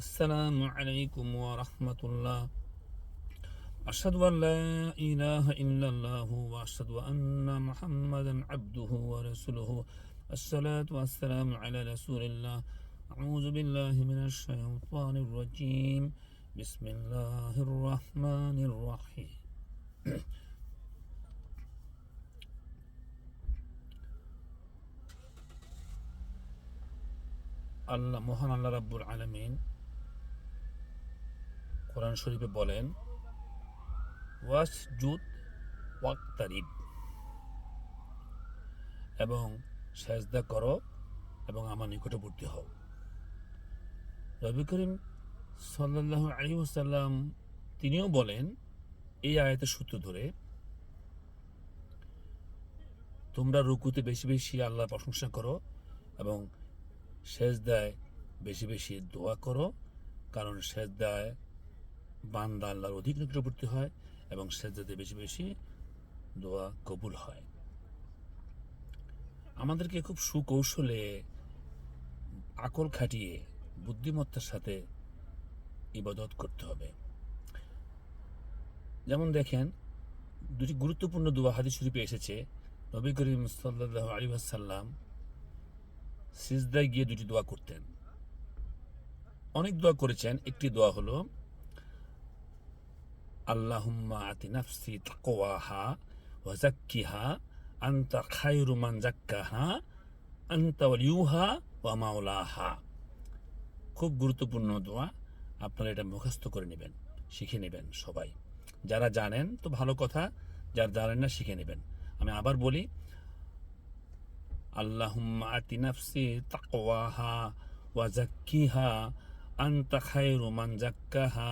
السلام عليكم ورحمة الله أشهد أن لا إله إلا الله وأشهد أن محمدا عبده ورسوله الصلاة والسلام على رسول الله أعوذ بالله من الشيطان الرجيم بسم الله الرحمن الرحيم আল্লাহ মহান আল্লাহ রাব্বুল আলামিন কোরআন শরীফে বলেন ওয়াস জুত ওয়াক্তারিব এবং সেজদা করো এবং আমার নিকটবর্তী হও। রবি করিম সাল্লাহ আলী ওসাল্লাম তিনিও বলেন এই আয়াতের সূত্র ধরে, তোমরা রুকুতে বেশি বেশি আল্লাহর প্রশংসা করো এবং সেজদায় বেশি বেশি দোয়া করো, কারণ সেজদায় বান্দা আল্লাহর অধিক নিকটবর্তী হয় এবং সেজদাতে বেশি বেশি দোয়া কবুল হয়। আমাদেরকে খুব সুকৌশলে আকল খাটিয়ে, বুদ্ধিমত্তার সাথে ইবাদত করতে হবে। যেমন দেখেন, দুটি গুরুত্বপূর্ণ দোয়া হাদিস শরীফে এসেছে। নবী করিম সাল্লাহ আলী আসাল্লাম সিজদায় গিয়ে দুটি দোয়া করতেন। অনেক দোয়া করেছেন। একটি দোয়া হলো আল্লাহুম্মা আতি নাফসি তাকওয়াহা ওয়া জাক্কিহা আনতা খায়রু মান জাক্কাহা আনতা ওয়ালিউহা ওয়া মাওলাহা। খুব গুরুত্বপূর্ণ দোয়া, আপনারা এটা মুখস্থ করে নেবেন, শিখে নেবেন সবাই। যারা জানেন তো ভালো কথা, যারা জানেন না শিখে নেবেন। আমি আবার বলি, আল্লাহুম্মা আতি নাফসি তাকওয়াহা ওয়া জাক্কিহা আনতা খায়রু মান জাক্কাহা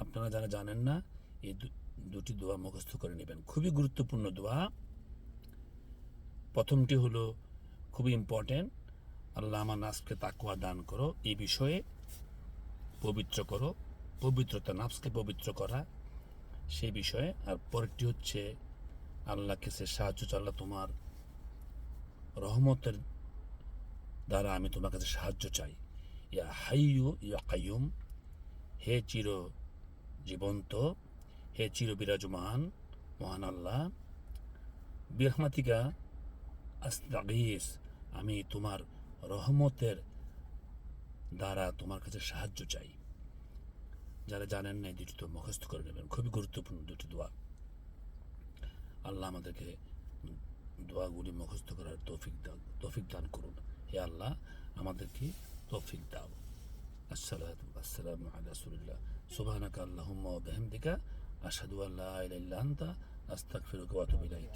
আপনারা যারা জানেন না, এই দুটি দোয়া মুখস্থ করে নেবেন। খুবই গুরুত্বপূর্ণ দোয়া। প্রথমটি হলো, খুবই ইম্পর্টেন্ট আল্লাহ আমার নাফসকে তাকুয়া দান করো। এই বিষয়ে পবিত্র করো। পবিত্রতা নাফসকে পবিত্র করা, সেই বিষয়ে। আর পরেরটি হচ্ছে, আল্লাহকে সে সাহায্য চাল্লা তোমার রহমতের দ্বারা আমি তোমার কাছে সাহায্য চাই। ইয়া হাইয়ু, ইয়া কাইয়ুম, হে চির জীবন্ত, হে চির বিরাজমান মহান আল্লাহ। বিরহমাতিকা, আস্তাগিস, আমি তোমার রহমতের দ্বারা তোমার কাছে সাহায্য চাই। যারা জানেন না দুটি তো মুখস্থ করে নেবেন। খুবই গুরুত্বপূর্ণ দুটি দোয়া। আল্লাহ আমাদেরকে দোয়াগুলি মুখস্থ করার তৌফিক দান তৌফিক দান করুন। হে আল্লাহ, আমাদেরকে তৌফিক দাও। আসসালামু আলা রাসূলিল্লাহ। সুবহানাকা আল্লাহুম্মা ওয়া বিহামদিকা আশহাদু আল্লা ইলাহা ইল্লা আস্তাগফিরুকা ওয়া আতুবু ইলাইক।